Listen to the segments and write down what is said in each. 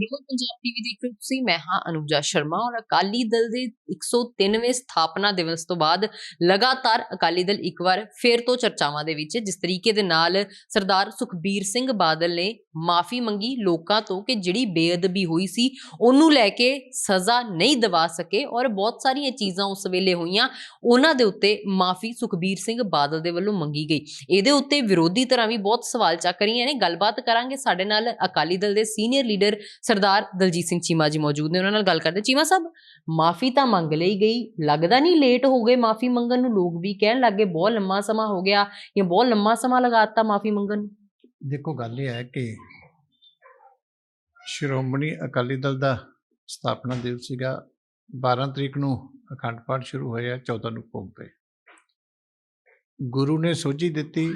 ਬਿਲਕੁਲ ਪੰਜਾਬ ਟੀਵੀ ਦੇਖ ਰਹੇ ਹੋ ਤੁਸੀਂ, ਮੈਂ ਹਾਂ, ਅਨੁਜਾ ਸ਼ਰਮਾ ਔਰ ਅਕਾਲੀ ਦਲ ਦੇ 103ਵੇਂ ਸਥਾਪਨਾ ਦਿਵਸ ਤੋਂ ਬਾਅਦ ਲਗਾਤਾਰ ਅਕਾਲੀ ਦਲ ਇੱਕ ਵਾਰ ਫੇਰ ਤੋਂ ਚਰਚਾਵਾਂ ਦੇ ਵਿੱਚ, ਜਿਸ ਤਰੀਕੇ ਦੇ ਨਾਲ ਸਰਦਾਰ ਸੁਖਬੀਰ ਸਿੰਘ ਬਾਦਲ ਨੇ ਮਾਫੀ ਮੰਗੀ ਲੋਕਾਂ ਤੋਂ ਕਿ ਜਿਹੜੀ ਬੇਅਦਬੀ ਹੋਈ ਸੀ, ਉਹਨੂੰ ਲੈ ਕੇ ਸਜ਼ਾ ਨਹੀਂ ਦਿਵਾ ਸਕੇ ਔਰ ਬਹੁਤ ਸਾਰੀਆਂ ਚੀਜ਼ਾਂ ਉਸ ਵੇਲੇ ਹੋਈਆਂ, ਉਹਨਾਂ ਦੇ ਉੱਤੇ ਮਾਫੀ ਸੁਖਬੀਰ ਸਿੰਘ ਬਾਦਲ ਦੇ ਵੱਲੋਂ ਮੰਗੀ ਗਈ। ਇਹਦੇ ਉੱਤੇ ਵਿਰੋਧੀ ਧਿਰਾਂ ਵੀ ਬਹੁਤ ਸਵਾਲ ਚੱਕ ਰਹੀਆਂ ਨੇ, ਗੱਲਬਾਤ ਕਰਾਂਗੇ ਸਾਡੇ ਨਾਲ ਅਕਾਲੀ ਦਲ ਦੇ ਸੀਨੀਅਰ ਲੀਡਰ ਸਰਦਾਰ ਦਲਜੀਤ ਸਿੰਘ ਚੀਮਾ ਜੀ ਮੌਜੂਦ ਨੇ, ਉਹਨਾਂ ਨਾਲ ਗੱਲ ਕਰਦੇ ਚੀਮਾ ਸਾਹਿਬ, ਮਾਫੀ ਤਾਂ ਮੰਗ ਲਈ ਗਈ। ਲੱਗਦਾ ਨਹੀਂ ਲੇਟ ਹੋ ਗਏ ਮਾਫੀ ਮੰਗਣ ਨੂੰ? ਲੋਕ ਵੀ ਕਹਿਣ ਲੱਗੇ ਬਹੁਤ ਲੰਮਾ ਸਮਾਂ ਹੋ ਗਿਆ ਜਾਂ ਬਹੁਤ ਲੰਮਾ ਸਮਾਂ ਲਗਾਤਾ ਮਾਫੀ ਮੰਗਣ ਨੂੰ? ਦੇਖੋ, ਗੱਲ ਇਹ ਹੈ ਕਿ ਸ਼੍ਰੋਮਣੀ ਅਕਾਲੀ ਦਲ ਦਾ ਸਥਾਪਨਾ ਦਿਵਸ ਸੀਗਾ। 12 ਤਰੀਕ ਨੂੰ ਅਖੰਡ ਪਾਠ ਸ਼ੁਰੂ ਹੋਇਆ 14 ਨੂੰ ਭੋਗ ਪਏ। ਗੁਰੂ ਨੇ ਸੋਝੀ ਦਿੱਤੀ,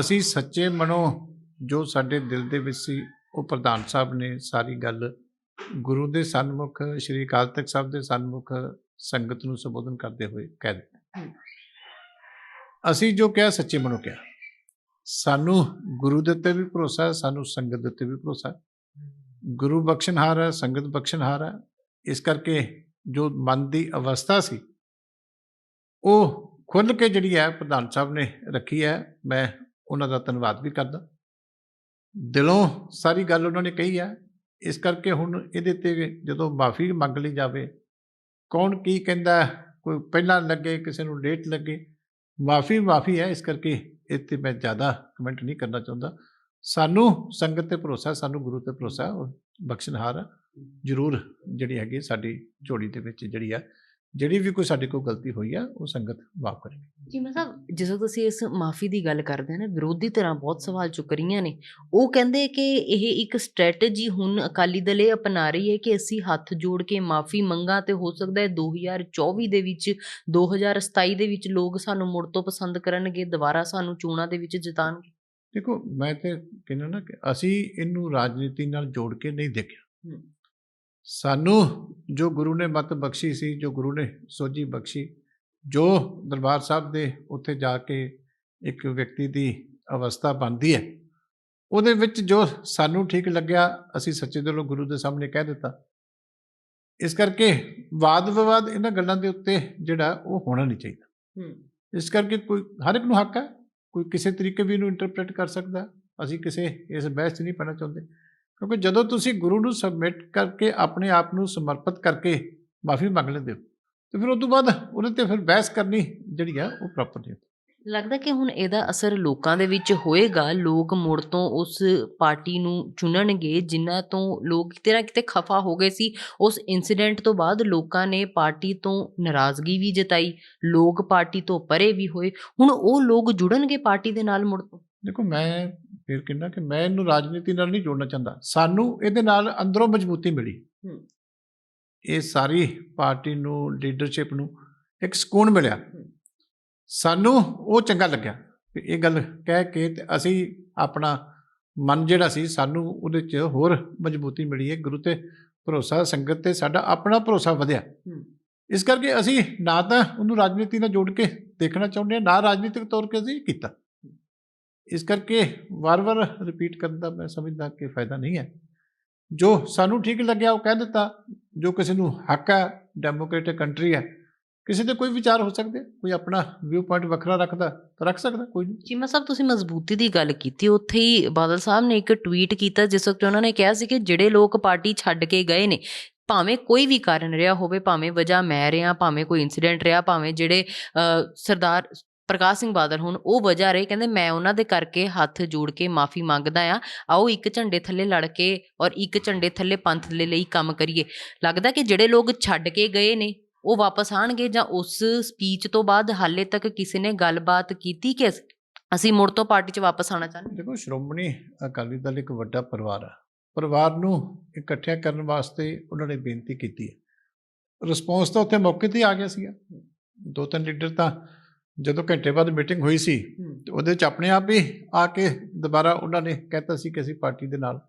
ਅਸੀਂ ਸੱਚੇ ਮਨੋਂ ਜੋ ਸਾਡੇ ਦਿਲ ਦੇ ਵਿੱਚ ਸੀ ਉਹ ਪ੍ਰਧਾਨ ਸਾਹਿਬ ਨੇ ਸਾਰੀ ਗੱਲ ਗੁਰੂ ਦੇ ਸਨਮੁਖ ਸ੍ਰੀ ਅਕਾਲ ਤਖਤ ਸਾਹਿਬ ਦੇ ਸਨਮੁਖ ਸੰਗਤ ਨੂੰ ਸੰਬੋਧਨ ਕਰਦੇ ਹੋਏ ਕਹਿ ਦਿੱਤਾ। ਅਸੀਂ ਜੋ ਕਿਹਾ ਸੱਚੇ ਮਨੋਂ ਕਿਹਾ। ਸਾਨੂੰ ਗੁਰੂ ਦੇ ਉੱਤੇ ਵੀ ਭਰੋਸਾ ਹੈ ਸਾਨੂੰ ਸੰਗਤ ਦੇ ਉੱਤੇ ਵੀ ਭਰੋਸਾ। ਹੈ ਗੁਰੂ ਬਖਸ਼ਣਹਾਰ ਹੈ ਸੰਗਤ ਬਖਸ਼ਣਹਾਰ ਹੈ। ਇਸ ਕਰਕੇ ਜੋ ਮਨ ਦੀ ਅਵਸਥਾ ਸੀ ਉਹ ਖੁੱਲ੍ਹ ਕੇ ਜਿਹੜੀ ਹੈ ਪ੍ਰਧਾਨ ਸਾਹਿਬ ਨੇ ਰੱਖੀ ਹੈ ਮੈਂ ਉਹਨਾਂ ਦਾ ਧੰਨਵਾਦ ਵੀ ਕਰਦਾ। ਦਿਲੋਂ ਸਾਰੀ ਗੱਲ ਉਹਨਾਂ ਨੇ ਕਹੀ ਹੈ ਇਸ ਕਰਕੇ ਹੁਣ ਇਹਦੇ ਤੇ ਜਦੋਂ ਮਾਫੀ ਮੰਗ ਲਈ ਜਾਵੇ, ਕੌਣ ਕੀ ਕਹਿੰਦਾ, ਕੋਈ ਪਹਿਲਾਂ ਲੱਗੇ, ਕਿਸੇ ਨੂੰ ਡੇਟ ਲੱਗੇ। ਮਾਫੀ ਮਾਫੀ ਹੈ, ਇਸ ਕਰਕੇ ਇੱਥੇ ਮੈਂ ਜ਼ਿਆਦਾ ਕਮੈਂਟ ਨਹੀਂ ਕਰਨਾ ਚਾਹੁੰਦਾ। ਸਾਨੂੰ ਸੰਗਤ ਤੇ ਭਰੋਸਾ, ਸਾਨੂੰ ਗੁਰੂ ਤੇ ਭਰੋਸਾ, ਉਹ ਬਖਸ਼ਣਹਾਰ ਜ਼ਰੂਰ ਜਿਹੜੀ ਹੈਗੀ ਸਾਡੀ ਝੋਲੀ ਦੇ ਵਿੱਚ ਜਿਹੜੀ ਹੈ ਜਿਹੜੀ ਵੀ ਕੋਈ ਸਾਡੇ ਕੋਲ ਗਲਤੀ ਹੋਈ ਹੈ ਉਹ ਸੰਗਤ ਮਾਫ ਕਰੇਗੀ। ਚੀਮਾ ਸਾਹਿਬ ਜਦੋਂ ਤੁਸੀਂ ਇਸ ਮਾਫੀ ਦੀ ਗੱਲ ਕਰਦੇ ਹੋ ਨਾ ਵਿਰੋਧੀ ਧਿਰਾਂ ਬਹੁਤ ਸਵਾਲ ਚੁੱਕ ਰਹੀਆਂ ਨੇ। ਉਹ ਕਹਿੰਦੇ ਕਿ ਇਹ ਇੱਕ ਸਟ੍ਰੈਟਜੀ ਹੁਣ ਅਕਾਲੀ ਦਲ ਇਹ ਅਪਣਾ ਰਹੀ ਹੈ ਕਿ ਅਸੀਂ ਹੱਥ ਜੋੜ ਕੇ ਮਾਫੀ ਮੰਗਾ ਤੇ ਹੋ ਸਕਦਾ ਹੈ 2024 ਦੇ ਵਿੱਚ 2027 ਦੇ ਵਿੱਚ ਲੋਕ ਸਾਨੂੰ ਮੁੜ ਤੋਂ ਪਸੰਦ ਕਰਨਗੇ ਦੁਬਾਰਾ ਸਾਨੂੰ ਚੋਣਾਂ ਦੇ ਵਿੱਚ ਜਿਤਾਣਗੇ ਦੇਖੋ ਮੈਂ ਤੇ ਕਹਿੰਦਾ ਨਾ ਕਿ ਅਸੀਂ ਇਹਨੂੰ ਰਾਜਨੀਤੀ ਨਾਲ ਜੋੜ ਕੇ ਨਹੀਂ ਦੇਖਿਆ। ਸਾਨੂੰ ਜੋ ਗੁਰੂ ਨੇ ਮਤ ਬਖਸ਼ੀ ਸੀ ਜੋ ਗੁਰੂ ਨੇ ਸੋਝੀ ਬਖਸ਼ੀ ਜੋ ਦਰਬਾਰ ਸਾਹਿਬ ਦੇ ਉੱਥੇ ਜਾ ਕੇ ਇੱਕ ਵਿਅਕਤੀ ਦੀ ਅਵਸਥਾ ਬਣਦੀ ਹੈ ਉਹਦੇ ਵਿੱਚ ਜੋ ਸਾਨੂੰ ਠੀਕ ਲੱਗਿਆ ਅਸੀਂ ਸੱਚੇ ਦਿਲੋਂ ਗੁਰੂ ਦੇ ਸਾਹਮਣੇ ਕਹਿ ਦਿੱਤਾ। ਇਸ ਕਰਕੇ ਵਾਦ ਵਿਵਾਦ ਇਹਨਾਂ ਗੱਲਾਂ ਦੇ ਉੱਤੇ ਜਿਹੜਾ ਉਹ ਹੋਣਾ ਨਹੀਂ ਚਾਹੀਦਾ। ਹੂੰ। ਇਸ ਕਰਕੇ ਕੋਈ ਹਰ ਇੱਕ ਨੂੰ ਹੱਕ ਹੈ ਕੋਈ ਕਿਸੇ ਤਰੀਕੇ ਵੀ ਇਹਨੂੰ ਇੰਟਰਪ੍ਰੀਟ ਕਰ ਸਕਦਾ। ਅਸੀਂ ਕਿਸੇ ਇਸ ਬਹਿਸ 'ਚ ਨਹੀਂ ਪੈਣਾ ਚਾਹੁੰਦੇ। ਕਿਉਂਕਿ ਜਦੋਂ ਤੁਸੀਂ ਗੁਰੂ ਨੂੰ ਸਬਮਿਟ ਕਰਕੇ ਆਪਣੇ ਆਪ ਨੂੰ ਸਮਰਪਿਤ ਕਰਕੇ ਮਾਫੀ ਮੰਗ ਲੈਂਦੇ ਹੋ ਤੇ ਫਿਰ ਉਸ ਤੋਂ ਬਾਅਦ ਉਹਦੇ ਤੇ ਫਿਰ ਬਹਿਸ ਕਰਨੀ ਜਿਹੜੀ ਆ ਉਹ ਪ੍ਰੋਪਰ ਨਹੀਂ ਲੱਗਦਾ ਕਿ ਹੁਣ ਇਹਦਾ ਅਸਰ ਲੋਕਾਂ ਦੇ ਵਿੱਚ ਹੋਏਗਾ ਲੋਕ ਮੁੜ ਤੋਂ ਉਸ ਪਾਰਟੀ ਨੂੰ ਚੁਣਨਗੇ ਜਿਨ੍ਹਾਂ ਤੋਂ ਲੋਕ ਕਿਤੇ ਨਾ ਕਿਤੇ ਖਫਾ ਹੋ ਗਏ ਸੀ। ਉਸ ਇਨਸੀਡੈਂਟ ਤੋਂ ਬਾਅਦ ਲੋਕਾਂ ਨੇ ਪਾਰਟੀ ਤੋਂ ਨਾਰਾਜ਼ਗੀ ਵੀ ਜਤਾਈ ਲੋਕ ਪਾਰਟੀ ਤੋਂ ਪਰੇ ਵੀ ਹੋਏ। ਹੁਣ ਉਹ ਲੋਕ ਜੁੜਨਗੇ ਪਾਰਟੀ ਦੇ ਨਾਲ ਮੁੜ ਤੋਂ? ਦੇਖੋ ਮੈਂ ਫਿਰ ਕਹਿੰਦਾ ਕਿ ਮੈਂ ਇਹਨੂੰ ਰਾਜਨੀਤੀ ਨਾਲ ਨਹੀਂ ਜੋੜਨਾ ਚਾਹੁੰਦਾ। ਸਾਨੂੰ ਇਹਦੇ ਨਾਲ ਅੰਦਰੋਂ ਮਜ਼ਬੂਤੀ ਮਿਲੀ। ਇਹ ਸਾਰੀ ਪਾਰਟੀ ਨੂੰ ਲੀਡਰਸ਼ਿਪ ਨੂੰ ਇੱਕ ਸਕੂਨ ਮਿਲਿਆ। ਸਾਨੂੰ ਉਹ ਚੰਗਾ ਲੱਗਿਆ ਇਹ ਗੱਲ ਕਹਿ ਕੇ ਤੇ ਅਸੀਂ ਆਪਣਾ ਮਨ ਜਿਹੜਾ ਸੀ ਸਾਨੂੰ ਉਹਦੇ 'ਚ ਹੋਰ ਮਜ਼ਬੂਤੀ ਮਿਲੀ। ਹੈ ਗੁਰੂ ਤੇ ਭਰੋਸਾ ਸੰਗਤ ਤੇ ਸਾਡਾ ਆਪਣਾ ਭਰੋਸਾ ਵਧਿਆ। ਇਸ ਕਰਕੇ ਅਸੀਂ ਨਾ ਤਾਂ ਉਹਨੂੰ ਰਾਜਨੀਤੀ ਨਾਲ ਜੋੜ ਕੇ ਦੇਖਣਾ ਚਾਹੁੰਦੇ ਹਾਂ ਨਾ ਰਾਜਨੀਤਿਕ ਤੌਰ ਤੇ ਅਸੀਂ ਕੀਤਾ। ਇਸ ਕਰਕੇ ਵਾਰ-ਵਾਰ ਰਿਪੀਟ ਕਰਨ ਦਾ ਮੈਂ ਸਮਝਦਾ ਕਿ ਫਾਇਦਾ ਨਹੀਂ ਹੈ। ਜੋ ਸਾਨੂੰ ਠੀਕ ਲੱਗਿਆ, ਉਹ ਕਹਿ ਦਿੱਤਾ, ਜੋ ਕਿਸੇ ਨੂੰ ਹੱਕ ਹੈ ਡੈਮੋਕ੍ਰੇਟਿਕ ਕੰਟਰੀ ਹੈ, ਕਿਸੇ ਦੇ ਕੋਈ ਵਿਚਾਰ ਹੋ ਸਕਦੇ ਕੋਈ ਆਪਣਾ ਵਿਊ ਪੁਆਇੰਟ ਵੱਖਰਾ ਰੱਖਦਾ ਤਾਂ ਰੱਖ ਸਕਦਾ, ਕੋਈ ਨਹੀਂ। ਚੀਮਾ ਸਾਹਿਬ ਤੁਸੀਂ ਮਜ਼ਬੂਤੀ ਦੀ ਗੱਲ ਕੀਤੀ, ਉੱਥੇ ਹੀ ਬਾਦਲ ਸਾਹਿਬ ਨੇ ਇੱਕ ਟਵੀਟ ਕੀਤਾ, ਜਿਸ ਵਕਤ ਉਹਨਾਂ ਨੇ ਕਿਹਾ ਸੀ ਕਿ ਜਿਹੜੇ ਲੋਕ ਪਾਰਟੀ ਛੱਡ ਕੇ ਗਏ ਨੇ, ਭਾਵੇਂ ਕੋਈ ਵੀ ਕਾਰਨ ਰਿਹਾ ਹੋਵੇ, ਭਾਵੇਂ ਵਜ੍ਹਾ ਮੈਂ ਰਿਹਾ, ਭਾਵੇਂ ਕੋਈ ਇਨਸੀਡੈਂਟ ਰਿਹਾ, ਭਾਵੇਂ ਜਿਹੜੇ ਸਰਦਾਰ ਪ੍ਰਕਾਸ਼ ਸਿੰਘ ਬਾਦਲ ਹੁਣ ਉਹ ਵਜ੍ਹਾ ਰਹੇ, ਕਹਿੰਦੇ ਮੈਂ ਉਹਨਾਂ ਦੇ ਕਰਕੇ ਹੱਥ ਜੋੜ ਕੇ ਮਾਫੀ ਮੰਗਦਾ ਆ ਆਓ ਇੱਕ ਝੰਡੇ ਥੱਲੇ ਲੜ ਕੇ ਔਰ ਇੱਕ ਝੰਡੇ ਥੱਲੇ ਪੰਥ ਦੇ ਲਈ ਕੰਮ ਕਰੀਏ। ਲੱਗਦਾ ਕਿ ਜਿਹੜੇ ਲੋਕ ਛੱਡ ਕੇ ਗਏ ਨੇ, ਉਹ ਵਾਪਸ ਆਣਗੇ ਜਾਂ ਉਸ ਸਪੀਚ ਤੋਂ ਬਾਅਦ ਹਾਲੇ ਤੱਕ ਕਿਸੇ ਨੇ ਗੱਲਬਾਤ ਕੀਤੀ ਕਿ ਅਸੀਂ ਮੁੜ ਤੋਂ ਪਾਰਟੀ 'ਚ ਵਾਪਸ ਆਣਾ ਚਾਹੁੰਦੇ ਦੇਖੋ, ਸ਼੍ਰੋਮਣੀ ਅਕਾਲੀ ਦਲ ਇੱਕ ਵੱਡਾ ਪਰਿਵਾਰ ਆ। ਪਰਿਵਾਰ ਨੂੰ ਇਕੱਠਿਆ ਕਰਨ ਵਾਸਤੇ ਉਹਨਾਂ ਨੇ ਬੇਨਤੀ ਕੀਤੀ ਹੈ। ਰਿਸਪੌਂਸ ਤਾਂ ਉੱਥੇ ਮੌਕੇ ਤੇ ਆ ਗਿਆ ਸੀਗਾ। ਦੋ ਤਿੰਨ ਲੀਡਰ ਤਾਂ ਜਦੋਂ ਘੰਟੇ ਬਾਅਦ ਮੀਟਿੰਗ ਹੋਈ ਸੀ ਤੇ ਉਹਦੇ ਚ ਆਪਣੇ ਆਪ ਹੀ ਆ ਕੇ ਦੁਬਾਰਾ ਉਹਨਾਂ ਨੇ ਕਹਿਤਾ ਸੀ ਕਿ ਅਸੀਂ ਪਾਰਟੀ ਦੇ ਨਾਲ।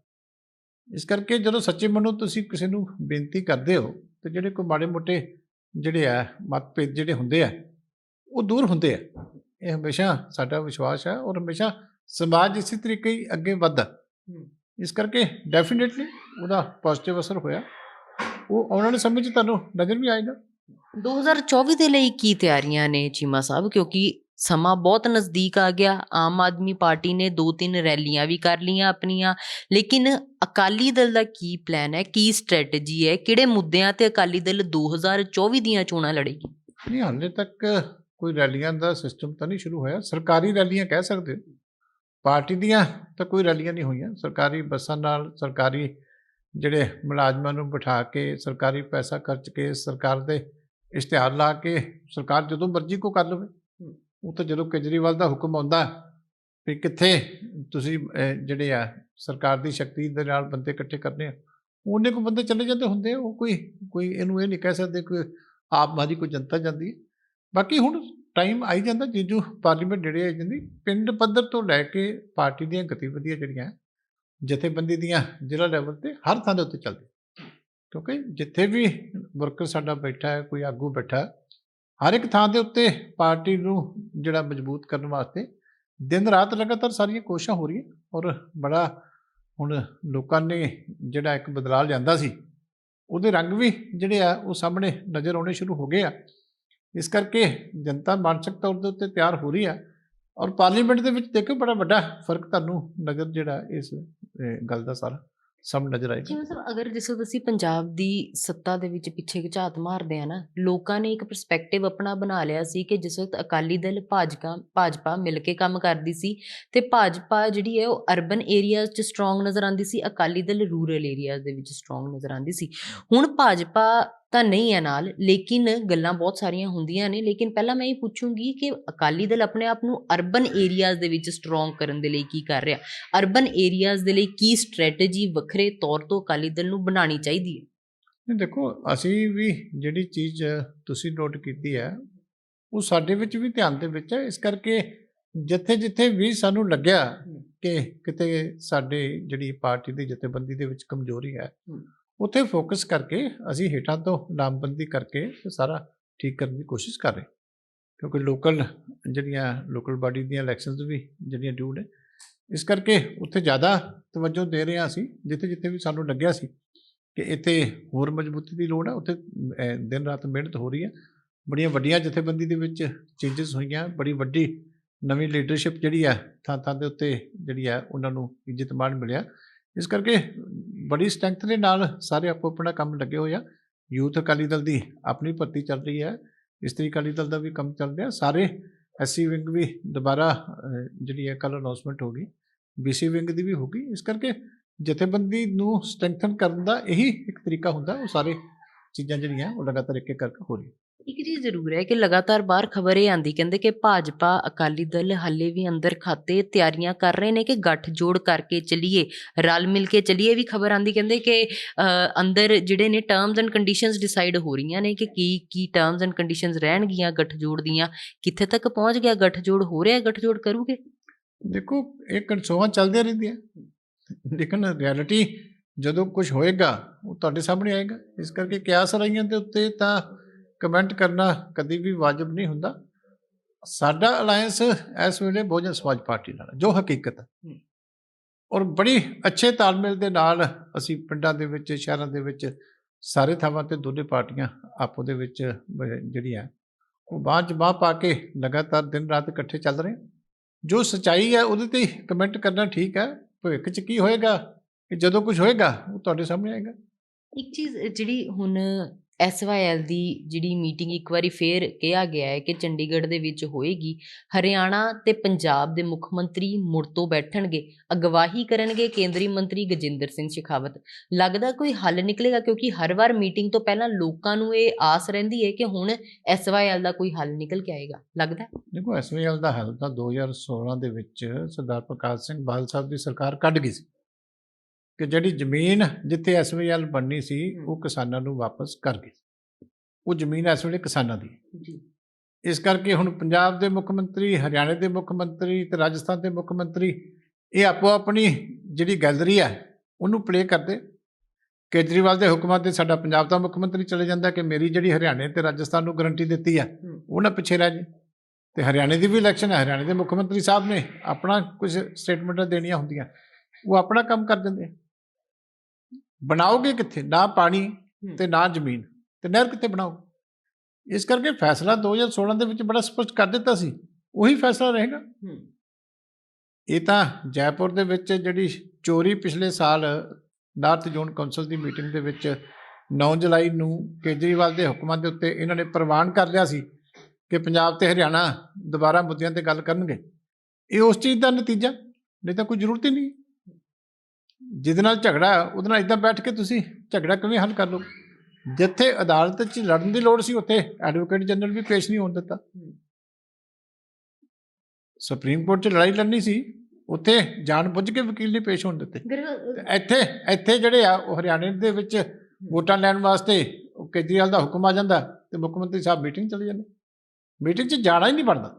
ਇਸ ਕਰਕੇ ਜਦੋਂ ਸੱਚੇ ਮਨੋਂ ਤੁਸੀਂ ਕਿਸੇ ਨੂੰ ਬੇਨਤੀ ਕਰਦੇ ਹੋ ਤੇ ਜਿਹੜੇ ਕੋਈ ਮਾੜੇ ਮੋਟੇ ਜਿਹੜੇ ਆ ਮਤਭੇਦ ਜਿਹੜੇ ਹੁੰਦੇ ਆ ਉਹ ਦੂਰ ਹੁੰਦੇ ਆ। ਇਹ ਹਮੇਸ਼ਾ ਸਾਡਾ ਵਿਸ਼ਵਾਸ ਹੈ ਔਰ ਹਮੇਸ਼ਾ ਸਮਾਜ ਇਸੇ ਤਰੀਕੇ ਹੀ ਅੱਗੇ ਵੱਧਦਾ। ਇਸ ਕਰਕੇ ਡੈਫੀਨਿਟਲੀ ਉਹਦਾ ਪੋਜ਼ਿਟਿਵ ਅਸਰ ਹੋਇਆ। ਉਹ ਆਉਣ ਵਾਲੇ ਸਮੇਂ 'ਚ ਤੁਹਾਨੂੰ ਨਜ਼ਰ ਵੀ ਆਏਗਾ। 2024 ਦੇ ਲਈ ਕੀ ਤਿਆਰੀਆਂ ਨੇ ਚੀਮਾ ਸਾਹਿਬ? ਕਿਉਂਕਿ ਸਮਾਂ ਬਹੁਤ ਨਜ਼ਦੀਕ ਆ ਗਿਆ। ਆਮ ਆਦਮੀ ਪਾਰਟੀ ਨੇ ਦੋ ਤਿੰਨ ਰੈਲੀਆਂ ਵੀ ਕਰ ਲੀਆਂ ਆਪਣੀਆਂ। ਲੇਕਿਨ ਅਕਾਲੀ ਦਲ ਦਾ ਕੀ ਪਲਾਨ ਹੈ? ਕੀ ਸਟ੍ਰੈਟਜੀ ਹੈ? ਕਿਹੜੇ ਮੁੱਦਿਆਂ ਤੇ ਅਕਾਲੀ ਦਲ 2024 ਦੀਆਂ ਚੋਣਾਂ ਲੜੇਗੀ? ਨਹੀਂ, ਹਾਲੇ ਤੱਕ ਕੋਈ ਰੈਲੀਆਂ ਦਾ ਸਿਸਟਮ ਤਾਂ ਨਹੀਂ ਸ਼ੁਰੂ ਹੋਇਆ। ਸਰਕਾਰੀ ਰੈਲੀਆਂ ਕਹਿ ਸਕਦੇ ਪਾਰਟੀ ਦੀਆਂ ਤਾਂ ਕੋਈ ਰੈਲੀਆਂ ਨਹੀਂ ਹੋਈਆਂ। ਸਰਕਾਰੀ ਬੱਸਾਂ ਨਾਲ ਸਰਕਾਰੀ ਜਿਹੜੇ ਮੁਲਾਜ਼ਮਾਂ ਨੂੰ ਬਿਠਾ ਕੇ, ਸਰਕਾਰੀ ਪੈਸਾ ਖਰਚ ਕੇ ਸਰਕਾਰ ਦੇ ਇਸ਼ਤਿਹਾਰ ਲਾ ਕੇ ਸਰਕਾਰ ਜਦੋਂ ਮਰਜ਼ੀ ਕੋ ਕਰ ਲਵੇ। ਉਹ ਤਾਂ ਜਦੋਂ ਕੇਜਰੀਵਾਲ ਦਾ ਹੁਕਮ ਆਉਂਦਾ ਵੀ ਕਿੱਥੇ ਤੁਸੀਂ ਜਿਹੜੇ ਆ ਸਰਕਾਰ ਦੀ ਸ਼ਕਤੀ ਦੇ ਨਾਲ ਬੰਦੇ ਇਕੱਠੇ ਕਰਨੇ ਆ, ਉਹਨੇ ਕੋ ਬੰਦੇ ਚਲੇ ਜਾਂਦੇ ਹੁੰਦੇ ਉਹ ਕੋਈ ਕੋਈ ਇਹਨੂੰ ਇਹ ਨਹੀਂ ਕਹਿ ਸਕਦੇ ਕੋਈ ਆਪ ਮਾਜ਼ੀ ਕੋਈ ਜਨਤਾ ਜਾਂਦੀ ਹੈ। ਬਾਕੀ ਹੁਣ ਟਾਈਮ ਆਈ ਜਾਂਦਾ ਜਿੱਜੂ ਪਾਰਲੀਮੈਂਟ ਜਿਹੜੇ ਆ ਜਾਂਦੀ, ਪਿੰਡ ਪੱਧਰ ਤੋਂ ਲੈ ਕੇ ਪਾਰਟੀ ਦੀਆਂ ਗਤੀਵਿਧੀਆਂ ਜਿਹੜੀਆਂ, ਜਥੇਬੰਦੀ ਦੀਆਂ ਜ਼ਿਲ੍ਹਾ ਲੈਵਲ ਤੇ ਹਰ ਥਾਂ ਦੇ ਉੱਤੇ ਚੱਲਦੀ ਕਿਉਂਕਿ ਜਿੱਥੇ ਵੀ ਵਰਕਰ ਸਾਡਾ ਬੈਠਾ ਹੈ, ਕੋਈ ਆਗੂ ਬੈਠਾ ਹਰ ਇੱਕ ਥਾਂ ਦੇ ਉੱਤੇ ਪਾਰਟੀ ਨੂੰ ਜਿਹੜਾ ਮਜ਼ਬੂਤ ਕਰਨ ਵਾਸਤੇ ਦਿਨ ਰਾਤ ਲਗਾਤਾਰ ਸਾਰੀਆਂ ਕੋਸ਼ਿਸ਼ਾਂ ਹੋ ਰਹੀਆਂ ਔਰ ਬੜਾ ਹੁਣ ਲੋਕਾਂ ਨੇ ਜਿਹੜਾ ਇੱਕ ਬਦਲਾਅ ਲਿਆਂਦਾ ਸੀ, ਉਹਦੇ ਰੰਗ ਵੀ ਜਿਹੜੇ ਆ, ਉਹ ਸਾਹਮਣੇ ਨਜ਼ਰ ਆਉਣੇ ਸ਼ੁਰੂ ਹੋ ਗਏ ਆ। ਇਸ ਕਰਕੇ ਜਨਤਾ ਮਾਨਸਿਕ ਤੌਰ ਦੇ ਉੱਤੇ ਤਿਆਰ ਹੋ ਰਹੀ ਆ ਔਰ ਪਾਰਲੀਮੈਂਟ ਦੇ ਵਿੱਚ ਦੇਖੋ ਬੜਾ ਵੱਡਾ ਫ਼ਰਕ ਤੁਹਾਨੂੰ ਨਜ਼ਰ ਜਿਹੜਾ ਇਸ ਗੱਲ ਦਾ ਸਾਰਾ। ਸਭ ਨਜ਼ਰ ਆਏਗਾ। ਜਿਵੇਂ ਸਰ ਅਗਰ ਜਿਸ ਅਸੀਂ ਪੰਜਾਬ ਦੀ ਸੱਤਾ ਦੇ ਵਿੱਚ ਪਿੱਛੇ ਝਾਤ ਮਾਰਦੇ ਆ ਨਾ, ਲੋਕਾਂ ਨੇ ਇੱਕ ਪਰਸਪੈਕਟਿਵ ਆਪਣਾ ਬਣਾ ਲਿਆ ਸੀ ਕਿ ਜਿਸ ਵਕਤ ਅਕਾਲੀ ਦਲ ਭਾਜਪਾ ਭਾਜਪਾ ਮਿਲ ਕੇ ਕੰਮ ਕਰਦੀ ਸੀ ਤੇ ਭਾਜਪਾ ਜਿਹੜੀ ਹੈ ਉਹ ਅਰਬਨ ਏਰੀਆਜ਼ 'ਚ ਸਟਰੋਂਗ ਨਜ਼ਰ ਆਉਂਦੀ ਸੀ, ਅਕਾਲੀ ਦਲ ਰੂਰਲ ਏਰੀਆਜ਼ ਦੇ ਵਿੱਚ ਸਟਰੋਂਗ ਨਜ਼ਰ ਆਉਂਦੀ ਸੀ। ਹੁਣ ਭਾਜਪਾ ਤਾਂ ਨਹੀਂ ਹੈ ਨਾਲ ਲੇਕਿਨ ਗੱਲਾਂ ਬਹੁਤ ਸਾਰੀਆਂ ਹੁੰਦੀਆਂ ਨੇ। ਲੇਕਿਨ ਪਹਿਲਾਂ ਮੈਂ ਇਹ ਪੁੱਛੂੰਗੀ ਕਿ ਅਕਾਲੀ ਦਲ ਆਪਣੇ ਆਪ ਨੂੰ ਅਰਬਨ ਏਰੀਆਜ਼ ਦੇ ਵਿੱਚ ਸਟਰੋਂਗ ਕਰਨ ਦੇ ਲਈ ਕੀ ਕਰ ਰਿਹਾ? ਅਰਬਨ ਏਰੀਆਜ਼ ਦੇ ਲਈ ਕੀ ਸਟ੍ਰੈਟਜੀ ਵੱਖਰੇ ਤੌਰ ਤੋਂ ਅਕਾਲੀ ਦਲ ਨੂੰ ਬਣਾਉਣੀ ਚਾਹੀਦੀ ਹੈ? ਨਹੀਂ ਦੇਖੋ ਅਸੀਂ ਵੀ ਜਿਹੜੀ ਚੀਜ਼ ਤੁਸੀਂ ਨੋਟ ਕੀਤੀ ਹੈ ਉਹ ਸਾਡੇ ਵਿੱਚ ਵੀ ਧਿਆਨ ਦੇ ਵਿੱਚ ਹੈ। ਇਸ ਕਰਕੇ ਜਿੱਥੇ ਜਿੱਥੇ ਵੀ ਸਾਨੂੰ ਲੱਗਿਆ ਕਿ ਕਿਤੇ ਸਾਡੇ ਜਿਹੜੀ ਪਾਰਟੀ ਦੀ ਜਥੇਬੰਦੀ ਦੇ ਵਿੱਚ ਕਮਜ਼ੋਰੀ ਹੈ। ਉੱਥੇ ਫੋਕਸ ਕਰਕੇ ਅਸੀਂ ਹੇਠਾਂ ਤੋਂ ਨਾਮਬੰਦੀ ਕਰਕੇ ਸਾਰਾ ਠੀਕ ਕਰਨ ਦੀ ਕੋਸ਼ਿਸ਼ ਕਰ ਰਹੇ ਕਿਉਂਕਿ ਲੋਕਲ ਜਿਹੜੀਆਂ ਲੋਕਲ ਬਾਡੀ ਦੀਆਂ ਇਲੈਕਸ਼ਨਸ ਵੀ ਜਿਹੜੀਆਂ ਡਿਊ ਨੇ, ਇਸ ਕਰਕੇ ਉੱਥੇ ਜ਼ਿਆਦਾ ਤਵੱਜੋ ਦੇ ਰਹੇ ਹਾਂ ਅਸੀਂ, ਜਿੱਥੇ ਜਿੱਥੇ ਵੀ ਸਾਨੂੰ ਲੱਗਿਆ ਸੀ ਕਿ ਇੱਥੇ ਹੋਰ ਮਜ਼ਬੂਤੀ ਦੀ ਲੋੜ ਹੈ, ਉੱਥੇ ਦਿਨ ਰਾਤ ਮਿਹਨਤ ਹੋ ਰਹੀ ਹੈ। ਬੜੀਆਂ ਵੱਡੀਆਂ ਜਥੇਬੰਦੀ ਦੇ ਵਿੱਚ ਚੇਂਜਸ ਹੋਈਆਂ, ਬੜੀ ਵੱਡੀ ਨਵੀਂ ਲੀਡਰਸ਼ਿਪ ਜਿਹੜੀ ਆ ਥਾਂ ਥਾਂ ਦੇ ਉੱਤੇ ਜਿਹੜੀ ਆ ਉਹਨਾਂ ਨੂੰ ਇੱਜ਼ਤ ਮਾਣ ਮਿਲਿਆ। ਇਸ ਕਰਕੇ ਬੜੀ ਸਟਰੈਂਥ ਦੇ ਨਾਲ ਸਾਰੇ ਆਪੋ ਆਪਣਾ ਕੰਮ ਲੱਗੇ ਹੋਏ ਆ। ਯੂਥ ਅਕਾਲੀ ਦਲ ਦੀ ਆਪਣੀ ਭਰਤੀ ਚੱਲ ਰਹੀ ਹੈ। ਇਸਤਰੀ ਅਕਾਲੀ ਦਲ ਦਾ ਵੀ ਕੰਮ ਚੱਲ ਰਿਹਾ। ਸਾਰੇ ਐਸਸੀ ਵਿੰਗ ਵੀ ਦੁਬਾਰਾ ਜਿਹੜੀ ਹੈ ਕੱਲ ਅਨਾਉਂਸਮੈਂਟ ਹੋ ਗਈ ਬੀਸੀ ਵਿੰਗ ਦੀ ਵੀ ਹੋ ਗਈ ਇਸ ਕਰਕੇ ਜਥੇਬੰਦੀ ਨੂੰ ਸਟਰੈਂਥਨ ਕਰਨ ਦਾ ਇਹੀ ਇੱਕ ਤਰੀਕਾ ਹੁੰਦਾ। ਉਹ ਸਾਰੇ ਚੀਜ਼ਾਂ ਜਿਹੜੀਆਂ, ਉਹ ਲਗਾਤਾਰ ਇੱਕ ਇੱਕ ਕਰਕੇ ਹੋ ਰਹੀ ਇੱਕ ਚੀਜ਼ ਜ਼ਰੂਰ ਹੈ ਕਿ ਲਗਾਤਾਰ ਬਾਹਰ ਖਬਰ ਇਹ ਆਂਦੀ ਕਹਿੰਦੇ ਕਿ ਭਾਜਪਾ ਅਕਾਲੀ ਦਲ ਹਾਲੇ ਵੀ ਅੰਦਰ ਖਾਤੇ ਤਿਆਰੀਆਂ ਕਰ ਰਹੇ ਨੇ ਕਿ ਗੱਠ ਜੋੜ ਕਰਕੇ ਚਲੀਏ ਰਲ ਮਿਲ ਕੇ ਚਲੀਏ ਵੀ ਖਬਰ ਆਂਦੀ ਕਹਿੰਦੇ ਕਿ ਅ, ਅੰਦਰ ਜਿਹੜੇ ਨੇ ਟਰਮਸ ਐਂਡ ਕੰਡੀਸ਼ਨਸ ਡਿਸਾਈਡ ਹੋ ਰਹੀਆਂ ਨੇ ਕਿ ਕੀ ਕੀ ਟਰਮਸ ਐਂਡ ਕੰਡੀਸ਼ਨਸ ਰਹਿਣਗੀਆਂ ਗੱਠ ਜੋੜ ਦੀਆਂ ਕਿੱਥੇ ਤੱਕ ਪਹੁੰਚ ਗਿਆ ਗੱਠ ਜੋੜ ਹੋ ਰਿਹਾ ਗੱਠ ਜੋੜ ਕਰੂਗੇ? ਦੇਖੋ ਇਹ ਕਨਸੋਆਂ ਚੱਲਦੀਆਂ ਰਹਿੰਦੀਆਂ। ਲੇਕਿਨ ਰਿਐਲਿਟੀ ਜਦੋਂ ਕੁਝ ਹੋਏਗਾ ਉਹ ਤੁਹਾਡੇ ਸਾਹਮਣੇ ਆਏਗਾ। ਇਸ ਕਰਕੇ ਕਿਆਸ ਰਾਈਆਂ ਦੇ ਉੱਤੇ ਤਾਂ ਕਮੈਂਟ ਕਰਨਾ ਕਦੀ ਵੀ ਵਾਜਬ ਨਹੀਂ ਹੁੰਦਾ। ਸਾਡਾ ਅਲਾਈਅੰਸ ਇਸ ਵੇਲੇ ਬਹੁਜਨ ਸਮਾਜ ਪਾਰਟੀ ਨਾਲ ਜੋ ਹਕੀਕਤ ਹੈ। ਔਰ ਬੜੀ ਅੱਛੇ ਤਾਲਮੇਲ ਦੇ ਨਾਲ ਅਸੀਂ ਪਿੰਡਾਂ ਦੇ ਵਿੱਚ ਸ਼ਹਿਰਾਂ ਦੇ ਵਿੱਚ ਸਾਰੇ ਥਾਵਾਂ ਤੇ ਦੋਨੇ ਪਾਰਟੀਆਂ ਆਪੋ ਦੇ ਵਿੱਚ ਬ- ਜਿਹੜੀ ਆ ਉਹ ਬਾਂਹ 'ਚ ਬਾਂਹ ਪਾ ਕੇ ਲਗਾਤਾਰ ਦਿਨ ਰਾਤ ਇਕੱਠੇ ਚੱਲ ਰਹੇ ਜੋ ਸਚਾਈ ਹੈ ਉਹਦੇ ਤੇ ਕਮੈਂਟ ਕਰਨਾ ਠੀਕ ਹੈ ਭਵਿੱਖ 'ਚ ਕੀ ਹੋਏਗਾ ਕਿ ਜਦੋਂ ਕੁਝ ਹੋਏਗਾ ਉਹ ਤੁਹਾਡੇ ਸਾਹਮਣੇ ਆਏਗਾ। ਇੱਕ ਚੀਜ਼ ਜਿਹੜੀ ਹੁਣ ਐਸਵਾਈਐਲ ਦੀ ਜਿਹੜੀ ਮੀਟਿੰਗ ਇੱਕ ਵਾਰੀ ਫੇਰ ਕਿਹਾ ਗਿਆ ਹੈ ਕਿ ਚੰਡੀਗੜ੍ਹ ਦੇ ਵਿੱਚ ਹੋਏਗੀ, ਹਰਿਆਣਾ ਤੇ ਪੰਜਾਬ ਦੇ ਮੁੱਖ ਮੰਤਰੀ ਮੁੜ ਤੋਂ ਬੈਠਣਗੇ, ਅਗਵਾਹੀ ਕਰਨਗੇ ਕੇਂਦਰੀ ਮੰਤਰੀ ਗਜਿੰਦਰ ਸਿੰਘ ਸ਼ੇਖਾਵਤ। ਲੱਗਦਾ ਕੋਈ ਹੱਲ ਨਿਕਲੇਗਾ ਕਿਉਂਕਿ ਹਰ ਵਾਰ ਮੀਟਿੰਗ ਤੋਂ ਪਹਿਲਾਂ ਲੋਕਾਂ ਨੂੰ ਇਹ ਆਸ ਰਹਿੰਦੀ ਹੈ ਕਿ ਹੁਣ ਐਸ ਵਾਈ ਐਸਵਾਈਐਲ ਦਾ ਕੋਈ ਹੱਲ ਨਿਕਲ ਕੇ ਆਏਗਾ। ਲੱਗਦਾ? ਦੇਖੋ ਐਸ ਵਾਈ ਐਸਵੀਐਲ ਦਾ ਹੱਲ ਤਾਂ 2016 ਦੇ ਵਿੱਚ ਸਰਦਾਰ ਪ੍ਰਕਾਸ਼ ਸਿੰਘ ਬਾਦਲ ਸਾਹਿਬ ਦੀ ਸਰਕਾਰ ਕੱਢ ਗਈ ਸੀ। ਕਿ ਜਿਹੜੀ ਜ਼ਮੀਨ ਜਿੱਥੇ ਐਸਵੀਐਲ ਬਣਨੀ ਸੀ ਉਹ ਕਿਸਾਨਾਂ ਨੂੰ ਵਾਪਸ ਕਰ ਗਈ। ਉਹ ਜ਼ਮੀਨ ਇਸ ਵੇਲੇ ਕਿਸਾਨਾਂ ਦੀ। ਜੀ। ਇਸ ਕਰਕੇ ਹੁਣ ਪੰਜਾਬ ਦੇ ਮੁੱਖ ਮੰਤਰੀ ਹਰਿਆਣੇ ਦੇ ਮੁੱਖ ਮੰਤਰੀ ਤੇ ਰਾਜਸਥਾਨ ਦੇ ਮੁੱਖ ਮੰਤਰੀ ਇਹ ਆਪੋ ਆਪਣੀ ਜਿਹੜੀ ਗੈਲਰੀ ਹੈ ਉਹਨੂੰ ਪਲੇ ਕਰਦੇ। ਕੇਜਰੀਵਾਲ ਦੇ ਹੁਕਮਾਂ ਤੇ ਸਾਡਾ ਪੰਜਾਬ ਦਾ ਮੁੱਖ ਮੰਤਰੀ ਚਲੇ ਜਾਂਦਾ ਕਿ ਮੇਰੀ ਜਿਹੜੀ ਹਰਿਆਣੇ ਤੇ ਰਾਜਸਥਾਨ ਨੂੰ ਗਰੰਟੀ ਦਿੱਤੀ ਹੈ ਉਹ ਨਾ ਪਿੱਛੇ ਰਹਿ ਜੇ ਤੇ ਹਰਿਆਣੇ ਦੀ ਵੀ ਇਲੈਕਸ਼ਨ ਹੈ ਹਰਿਆਣੇ ਦੇ ਮੁੱਖ ਮੰਤਰੀ ਸਾਹਿਬ ਨੇ ਆਪਣਾ ਕੁਝ ਸਟੇਟਮੈਂਟਾਂ ਦੇਣੀਆਂ ਹੁੰਦੀਆਂ। ਉਹ ਆਪਣਾ ਕੰਮ ਕਰ ਦਿੰਦੇ ਆ। ਬਣਾਓਗੇ ਕਿੱਥੇ? ਨਾ ਪਾਣੀ ਤੇ ਨਾ ਜ਼ਮੀਨ। ਤੇ ਨਹਿਰ ਕਿੱਥੇ ਬਣਾਓ ਇਸ ਕਰਕੇ ਫੈਸਲਾ 2016 ਦੇ ਵਿੱਚ ਬੜਾ ਸਪਸ਼ਟ ਕਰ ਦਿੱਤਾ ਸੀ। ਉਹੀ ਫੈਸਲਾ ਰਹੇਗਾ। ਇਹ ਤਾਂ ਜੈਪੁਰ ਦੇ ਵਿੱਚ ਜਿਹੜੀ ਚੋਰੀ ਪਿਛਲੇ ਸਾਲ ਨਾਰਥ ਜ਼ੋਨ ਕੌਂਸਲ ਦੀ ਮੀਟਿੰਗ ਦੇ ਵਿੱਚ 9 ਜੁਲਾਈ ਨੂੰ ਕੇਜਰੀਵਾਲ ਦੇ ਹੁਕਮਾਂ ਦੇ ਉੱਤੇ ਇਹਨਾਂ ਨੇ ਪ੍ਰਵਾਨ ਕਰ ਲਿਆ ਸੀ ਕਿ ਪੰਜਾਬ ਤੇ ਹਰਿਆਣਾ ਦੁਬਾਰਾ ਮੁੱਦਿਆਂ ਤੇ ਗੱਲ ਕਰਨਗੇ। ਇਹ ਉਸ ਚੀਜ਼ ਦਾ ਨਤੀਜਾ? ਨਹੀਂ ਤਾਂ ਕੋਈ ਜ਼ਰੂਰਤ ਹੀ ਨਹੀਂ। ਜਿਹਦੇ ਨਾਲ ਝਗੜਾ ਹੈ, ਉਹਦੇ ਨਾਲ ਇਦਾਂ ਬੈਠ ਕੇ ਤੁਸੀਂ ਝਗੜਾ ਕਿਵੇਂ ਹੱਲ ਕਰ ਲਓ? ਜਿੱਥੇ ਅਦਾਲਤ 'ਚ ਲੜਨ ਦੀ ਲੋੜ ਸੀ ਉੱਥੇ ਐਡਵੋਕੇਟ ਜਨਰਲ ਵੀ ਪੇਸ਼ ਨਹੀਂ ਹੋਣ ਦਿੱਤਾ। ਸੁਪਰੀਮ ਕੋਰਟ 'ਚ ਲੜਾਈ ਲੜਨੀ ਸੀ ਉੱਥੇ ਜਾਣ ਬੁੱਝ ਕੇ ਵਕੀਲ ਨਹੀਂ ਪੇਸ਼ ਹੋਣ ਦਿੱਤੇ। ਇੱਥੇ ਇੱਥੇ ਜਿਹੜੇ ਆ ਉਹ ਹਰਿਆਣੇ ਦੇ ਵਿੱਚ ਵੋਟਾਂ ਲੈਣ ਵਾਸਤੇ ਉਹ ਕੇਜਰੀਵਾਲ ਦਾ ਹੁਕਮ ਆ ਜਾਂਦਾ ਤੇ ਮੁੱਖ ਮੰਤਰੀ ਸਾਹਿਬ ਮੀਟਿੰਗ ਚਲੇ ਜਾਂਦੇ। ਮੀਟਿੰਗ 'ਚ ਜਾਣਾ ਹੀ ਨਹੀਂ ਪੜਦਾ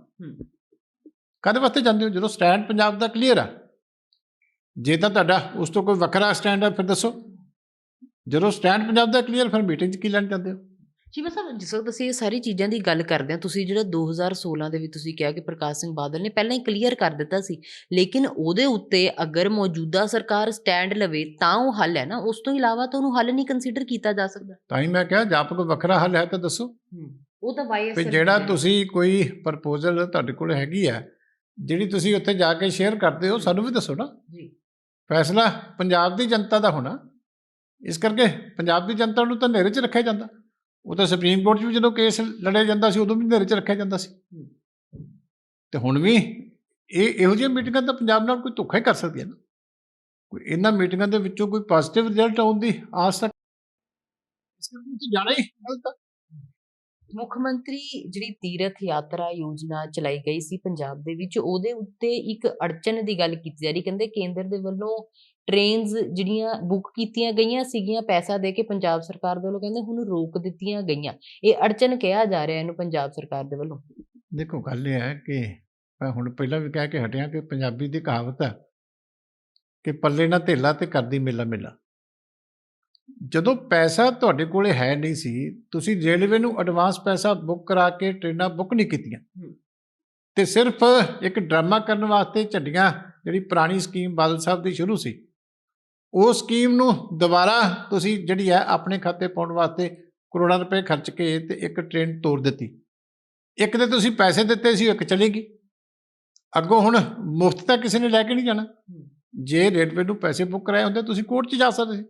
ਕਦੇ ਵਾਸਤੇ ਜਾਂਦੇ ਹੋ? ਜਦੋਂ ਸਟੈਂਡ ਪੰਜਾਬ ਦਾ ਕਲੀਅਰ ਆ ਜੇ ਤਾਂ ਤੁਹਾਡਾ ਉਸ ਤੋਂ ਕੋਈ ਵੱਖਰਾ ਸਟੈਂਡ ਹੈ ਫਿਰ ਦੱਸੋ। ਜਦੋਂ ਸਟੈਂਡ ਪੰਜਾਬ ਦਾ ਕਲੀਅਰ ਫਿਰ ਮੀਟਿੰਗ 'ਚ ਕੀ ਲੈਣ ਜਾਂਦੇ ਹੋ? ਜੀ ਸਾਹਿਬ ਜਿਸ ਵਕਤ ਅਸੀਂ ਇਹ ਸਾਰੀ ਚੀਜ਼ਾਂ ਦੀ ਗੱਲ ਕਰਦੇ ਹਾਂ ਤੁਸੀਂ ਜਿਹੜਾ 2016 ਦੇ ਵਿੱਚ ਤੁਸੀਂ ਕਿਹਾ ਕਿ ਪ੍ਰਕਾਸ਼ ਸਿੰਘ ਬਾਦਲ ਨੇ ਪਹਿਲਾਂ ਹੀ ਕਲੀਅਰ ਕਰ ਦਿੱਤਾ ਸੀ ਲੇਕਿਨ ਉਹਦੇ ਉੱਤੇ ਅਗਰ ਮੌਜੂਦਾ ਸਰਕਾਰ ਸਟੈਂਡ ਲਵੇ ਤਾਂ ਉਹ ਹੱਲ ਹੈ ਨਾ। ਉਸ ਤੋਂ ਇਲਾਵਾ ਤਾਂ ਉਹਨੂੰ ਹੱਲ ਨਹੀਂ ਕੰਸੀਡਰ ਕੀਤਾ ਜਾ ਸਕਦਾ। ਤਾਂ ਹੀ ਮੈਂ ਕਿਹਾ ਜੇ ਕੋਈ ਵੱਖਰਾ ਹੱਲ ਹੈ ਤਾਂ ਦੱਸੋ। ਉਹ ਤਾਂ ਵਾਈ ਵੀ ਜਿਹੜਾ ਤੁਸੀਂ ਕੋਈ ਪ੍ਰਪੋਜ਼ਲ ਤੁਹਾਡੇ ਕੋਲ ਹੈਗੀ ਆ ਜਿਹੜੀ ਤੁਸੀਂ ਉੱਥੇ ਜਾ ਕੇ ਸ਼ੇਅਰ ਕਰਦੇ ਹੋ ਸਾਨੂੰ ਵੀ ਦੱਸੋ ਨਾ। ਜੀ। ਫੈਸਲਾ ਪੰਜਾਬ ਦੀ ਜਨਤਾ ਦਾ ਹੋਣਾ। ਇਸ ਕਰਕੇ ਪੰਜਾਬ ਦੀ ਜਨਤਾ ਨੂੰ ਤਾਂ ਨੇਰੇ 'ਚ ਰੱਖਿਆ ਜਾਂਦਾ। ਉਹ ਤਾਂ ਸੁਪਰੀਮ ਕੋਰਟ 'ਚ ਵੀ ਜਦੋਂ ਕੇਸ ਲੜਿਆ ਜਾਂਦਾ ਸੀ, ਉਦੋਂ ਵੀ ਨੇਰੇ 'ਚ ਰੱਖਿਆ ਜਾਂਦਾ ਸੀ। ਤੇ ਹੁਣ ਵੀ ਇਹ ਇਹੋ ਜਿਹੀਆਂ ਮੀਟਿੰਗਾਂ ਤਾਂ ਪੰਜਾਬ ਨਾਲ ਕੋਈ ਧੋਖਾ ਹੀ ਕਰ ਸਕਦੀ ਹੈ ਨਾ। ਕੋਈ ਇਹਨਾਂ ਮੀਟਿੰਗਾਂ ਦੇ ਵਿੱਚੋਂ ਕੋਈ ਪੋਜ਼ਿਟਿਵ ਰਿਜ਼ਲਟ ਆਉਣ ਦੀ ਆਸ ਤੱਕ ਇਸ ਕਰਕੇ ਜਾਣਾ ਹੀ ਗਲਤ ਮੁੱਖ ਮੰਤਰੀ ਜਿਹੜੀ ਤੀਰਥ ਯਾਤਰਾ ਯੋਜਨਾ ਚਲਾਈ ਗਈ ਸੀ ਪੰਜਾਬ ਦੇ ਵਿੱਚ, ਉਹਦੇ ਉੱਤੇ ਇੱਕ ਅੜਚਨ ਦੀ ਗੱਲ ਕੀਤੀ ਜਾ ਰਹੀ। ਕਹਿੰਦੇ ਕੇਂਦਰ ਦੇ ਵੱਲੋਂ ਟ੍ਰੇਨਸ ਜਿਹੜੀਆਂ ਬੁੱਕ ਕੀਤੀਆਂ ਗਈਆਂ ਸੀਗੀਆਂ, ਪੈਸਾ ਦੇ ਕੇ ਪੰਜਾਬ ਸਰਕਾਰ ਦੇ ਵੱਲੋਂ ਕਹਿੰਦੇ ਹੁਣ ਰੋਕ ਦਿੱਤੀਆਂ ਗਈਆਂ। ਇਹ ਅੜਚਨ ਕਿਹਾ ਜਾ ਰਿਹਾ ਇਹਨੂੰ ਪੰਜਾਬ ਸਰਕਾਰ ਦੇ ਵੱਲੋਂ। ਦੇਖੋ, ਗੱਲ ਇਹ ਹੈ ਕਿ ਮੈਂ ਹੁਣ ਪਹਿਲਾਂ ਵੀ ਕਹਿ ਕੇ ਹਟਿਆ ਕਿ ਪੰਜਾਬੀ ਦੀ ਕਹਾਵਤ ਹੈ ਕਿ ਪੱਲੇ ਨਾ ਧੇਲਾ ਤੇ ਕਰਦੀ ਮੇਲਾ ਮੇਲਾ। ਜਦੋਂ ਪੈਸਾ ਤੁਹਾਡੇ ਕੋਲੇ ਹੈ ਨਹੀਂ ਸੀ ਤੁਸੀਂ ਰੇਲਵੇ ਨੂੰ ਐਡਵਾਂਸ ਪੈਸਾ ਬੁੱਕ ਕਰਾ ਕੇ ਟ੍ਰੇਨਾਂ ਬੁੱਕ ਨਹੀਂ ਕੀਤੀਆਂ। ਤੇ ਸਿਰਫ ਇੱਕ ਡਰਾਮਾ ਕਰਨ ਵਾਸਤੇ ਝੱਡੀਆਂ ਜਿਹੜੀ ਪੁਰਾਣੀ ਸਕੀਮ ਬਾਦਲ ਸਾਹਿਬ ਦੀ ਸ਼ੁਰੂ ਸੀ ਉਹ ਸਕੀਮ ਨੂੰ ਦੁਬਾਰਾ ਤੁਸੀਂ ਜਿਹੜੀ ਹੈ ਆਪਣੇ ਖਾਤੇ ਪਾਉਣ ਵਾਸਤੇ ਕਰੋੜਾਂ ਰੁਪਏ ਖਰਚ ਕੇ ਤੇ ਇੱਕ ਟ੍ਰੇਨ ਤੋੜ ਦਿੱਤੀ। ਇੱਕ ਤੇ ਤੁਸੀਂ ਪੈਸੇ ਦਿੱਤੇ ਸੀ ਇੱਕ ਚਲੇਗੀ। ਅੱਗੋਂ ਹੁਣ ਮੁਫਤ ਤਾਂ ਕਿਸੇ ਨੇ ਲੈ ਕੇ ਨਹੀਂ ਜਾਣਾ। ਜੇ ਰੇਲਵੇ ਨੂੰ ਪੈਸੇ ਬੁੱਕ ਕਰਾਏ ਹੁੰਦੇ ਤੁਸੀਂ ਕੋਰਟ 'ਚ ਜਾ ਸਕਦੇ ਸੀ।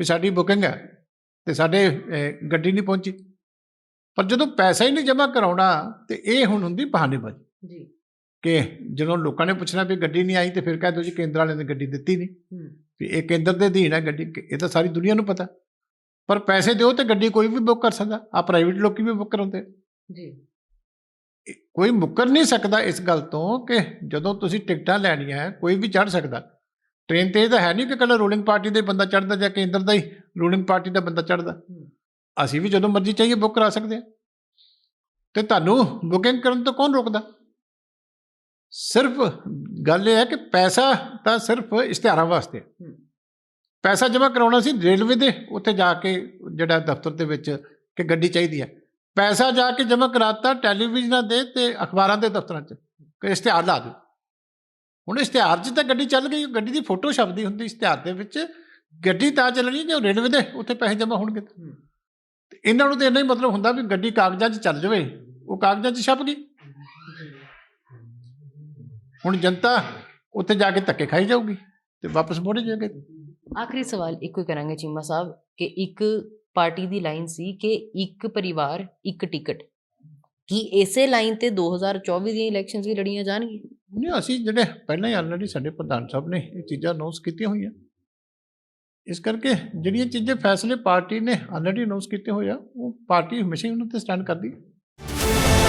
ਵੀ ਸਾਡੀ ਬੁਕਿੰਗ ਹੈ ਤੇ ਸਾਡੇ ਗੱਡੀ ਨਹੀਂ ਪਹੁੰਚੀ। ਪਰ ਜਦੋਂ ਪੈਸਾ ਹੀ ਨਹੀਂ ਜਮ੍ਹਾਂ ਕਰਾਉਣਾ ਤੇ ਇਹ ਹੁਣ ਹੁੰਦੀ ਬਹਾਨੇਬਾਜ਼ੀ। ਜੀ। ਕਿ ਜਦੋਂ ਲੋਕਾਂ ਨੇ ਪੁੱਛਣਾ ਵੀ ਗੱਡੀ ਨਹੀਂ ਆਈ ਤੇ ਫਿਰ ਕਹਿ ਦੋ ਜੀ ਕੇਂਦਰ ਵਾਲਿਆਂ ਨੇ ਗੱਡੀ ਦਿੱਤੀ ਨਹੀਂ। ਵੀ ਇਹ ਕੇਂਦਰ ਦੇ ਅਧੀਨ ਹੈ ਗੱਡੀ ਇਹ ਤਾਂ ਸਾਰੀ ਦੁਨੀਆ ਨੂੰ ਪਤਾ। ਪਰ ਪੈਸੇ ਦਿਓ ਤੇ ਗੱਡੀ ਕੋਈ ਵੀ ਬੁੱਕ ਕਰ ਸਕਦਾ। ਆ ਪ੍ਰਾਈਵੇਟ ਲੋਕੀ ਵੀ ਬੁੱਕ ਕਰਾਉਂਦੇ ਜੀ। ਕੋਈ ਮੁੱਕਰ ਨਹੀਂ ਸਕਦਾ ਇਸ ਗੱਲ ਤੋਂ ਕਿ ਜਦੋਂ ਤੁਸੀਂ ਟਿਕਟਾਂ ਲੈਣੀਆਂ ਕੋਈ ਵੀ ਚੜ ਸਕਦਾ। ਟ੍ਰੇਨ ਤੇ ਇਹ ਤਾਂ ਹੈ ਨਹੀਂ ਕਿ ਕੱਲਾ ਰੂਲਿੰਗ ਪਾਰਟੀ ਦਾ ਹੀ ਬੰਦਾ ਚੜਦਾ ਜਾਂ ਕੇਂਦਰ ਦਾ ਹੀ ਰੂਲਿੰਗ ਪਾਰਟੀ ਦਾ ਬੰਦਾ ਚੜਦਾ ਅਸੀਂ ਵੀ ਜਦੋਂ ਮਰਜ਼ੀ ਚਾਹੀਏ ਬੁੱਕ ਕਰਾ ਸਕਦੇ ਹਾਂ। ਤੇ ਤੁਹਾਨੂੰ ਬੁਕਿੰਗ ਕਰਨ ਤੋਂ ਕੌਣ ਰੋਕਦਾ? ਸਿਰਫ ਗੱਲ ਇਹ ਹੈ ਕਿ ਪੈਸਾ ਤਾਂ ਸਿਰਫ ਇਸ਼ਤਿਹਾਰਾਂ ਵਾਸਤੇ। ਪੈਸਾ ਜਮ੍ਹਾਂ ਕਰਾਉਣਾ ਸੀ ਰੇਲਵੇ ਦੇ ਉੱਥੇ ਜਾ ਕੇ ਜਿਹੜਾ ਦਫ਼ਤਰ ਦੇ ਵਿੱਚ ਕਿ ਗੱਡੀ ਚਾਹੀਦੀ ਹੈ। ਪੈਸਾ ਜਾ ਕੇ ਜਮ੍ਹਾਂ ਕਰਾਤਾ ਟੈਲੀਵਿਜ਼ਨਾਂ ਦੇ ਤੇ ਅਖਬਾਰਾਂ ਦੇ ਦਫ਼ਤਰਾਂ 'ਚ ਕਿ ਇਸ਼ਤਿਹਾਰ ਲਾ ਦਿਓ। ਹੁਣ ਇਸ਼ਤਿਹਾਰ 'ਚ ਤਾਂ ਗੱਡੀ ਚੱਲ ਗਈ ਗੱਡੀ ਦੀ ਫੋਟੋ ਛਪਦੀ ਹੁੰਦੀ ਇਸ਼ਤਿਹਾਰ ਦੇ ਵਿੱਚ। ਗੱਡੀ ਤਾਂ ਚੱਲਣੀ ਜੇ ਰੇਲਵੇ ਦੇ ਉੱਥੇ ਪੈਸੇ ਜਮ੍ਹਾਂ ਹੋਣਗੇ। ਤਾਂ। ਇਹਨਾਂ ਨੂੰ ਤਾਂ ਇੰਨਾ ਹੀ ਮਤਲਬ ਹੁੰਦਾ ਵੀ ਗੱਡੀ ਕਾਗਜ਼ਾਂ 'ਚ ਚੱਲ ਜਾਵੇ ਉਹ ਕਾਗਜ਼ਾਂ 'ਚ ਛਪ ਗਈ। ਹੁਣ ਜਨਤਾ ਉੱਥੇ ਜਾ ਕੇ ਧੱਕੇ ਖਾਈ ਜਾਊਗੀ ਤੇ ਵਾਪਸ ਮੋੜੇ ਜਾਏਗੇ। ਆਖਰੀ ਸਵਾਲ ਇੱਕੋ ਹੀ ਕਰਾਂਗੇ ਚੀਮਾ ਸਾਹਿਬ ਕਿ ਇੱਕ ਪਾਰਟੀ ਦੀ ਲਾਈਨ ਸੀ ਕਿ ਇੱਕ ਪਰਿਵਾਰ ਇੱਕ ਟਿਕਟ। ਕੀ ਇਸੇ ਲਾਈਨ ਤੇ 2024 ਦੀਆਂ ਇਲੈਕਸ਼ਨਸ ਵੀ ਲੜੀਆਂ ਜਾਣਗੀਆਂ? ਨਹੀਂ ਅਸੀਂ ਜਿਹੜੇ ਪਹਿਲਾਂ ਹੀ ਆਲਰੇਡੀ ਸਾਡੇ ਪ੍ਰਧਾਨ ਸਾਹਿਬ ਨੇ ਇਹ ਚੀਜ਼ਾਂ ਅਨਾਉਂਸ ਕੀਤੀਆਂ ਹੋਈਆਂ। ਇਸ ਕਰਕੇ ਜਿਹੜੀਆਂ ਚੀਜ਼ਾਂ ਫੈਸਲੇ ਪਾਰਟੀ ਨੇ ਆਲਰੇਡੀ ਅਨਾਉਂਸ ਕੀਤੇ ਹੋਏ ਆ, ਉਹ ਪਾਰਟੀ ਹਮੇਸ਼ਾ ਹੀ ਉਹਨਾਂ ਤੇ ਸਟੈਂਡ ਕਰਦੀ। ਹੈ